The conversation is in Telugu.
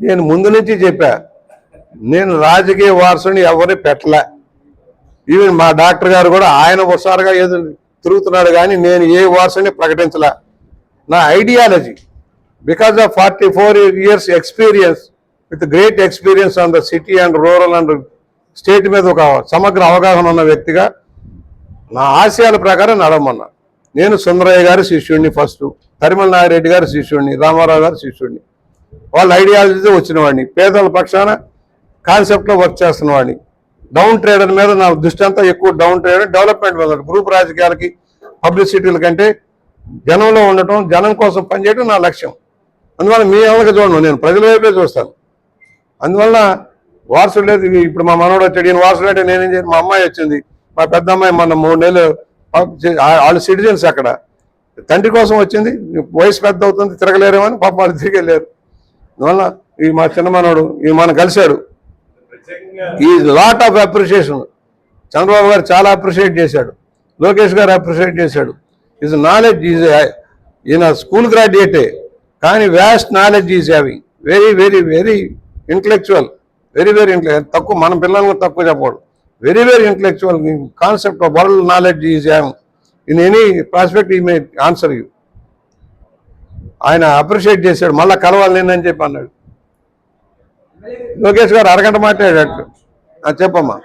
నేను ముందు నుంచి చెప్పా నేను రాజకీయ వారసుని ఎవరిని పెట్టలే. ఈవెన్ మా డాక్టర్ గారు కూడా ఆయన ఒకసారిగా ఏదో తిరుగుతున్నాడు కానీ నేను ఏ వారసుని ప్రకటించలే. నా ideology because of forty four years experience with great experience on the city and rural and state మీద ఒక సమగ్ర అవగాహన ఉన్న వ్యక్తిగా నా ఆశయాల ప్రకారం నడవమన్నా. నేను సుందరయ్య గారి శిష్యుడిని ఫస్ట్ తరిమల నాగిరెడ్డి గారి శిష్యుడిని రామారావు గారి శిష్యుడిని. వాళ్ళ ఐడియాలజీతో వచ్చిన వాడిని పేదల పక్షాన కాన్సెప్ట్లో వర్క్ చేస్తున్న వాడిని డౌన్ ట్రేడర్ మీద నా దృష్టి అంతా ఎక్కువ డౌన్ ట్రేడర్ డెవలప్మెంట్ మీద గ్రూప్ రాజకీయాలకి పబ్లిసిటీల కంటే జనంలో ఉండటం జనం కోసం పనిచేయడం నా లక్ష్యం. అందువల్ల మీ ఎవరికి చూడను నేను ప్రజల వైపే చూస్తాను. అందువల్ల వారసుడు లేదు ఇప్పుడు మా మనవడు వచ్చాడు ఈయన వారసుడు అంటే నేనేం చేయను? మా అమ్మాయి వచ్చింది మా పెద్ద అమ్మాయి మొన్న మూడు నెలలు వాళ్ళు సిటిజన్స్ అక్కడ. తండ్రి కోసం వచ్చింది వయసు పెద్ద అవుతుంది తిరగలేరేమో అని పాపం వాళ్ళు తిరిగలేరు అందువల్ల ఈ మా చిన్న మనోడు ఈ మనం కలిశాడు. ఈ లాట్ ఆఫ్ అప్రిషియేషన్ చంద్రబాబు గారు చాలా అప్రిషియేట్ చేశాడు. లోకేష్ గారు అప్రిషియేట్ చేశాడు. ఈజ్ నాలెడ్జ్ ఈజ్ ఈయన స్కూల్ గ్రాడ్యుయేటే కానీ vast knowledge is having very very very intellectual very very తక్కువ మన పిల్లలకు తక్కువ చెప్పకూడదు. Very very intellectual concept of world knowledge is having in any prospect ఈ మే ఆన్సర్ యూ ఆయన అప్రిషియేట్ చేశాడు మళ్ళీ కలవాలి నేనని చెప్పి అన్నాడు. లోకేష్ గారు అరగంట మాట్లాడాడు. చెప్పమ్మా.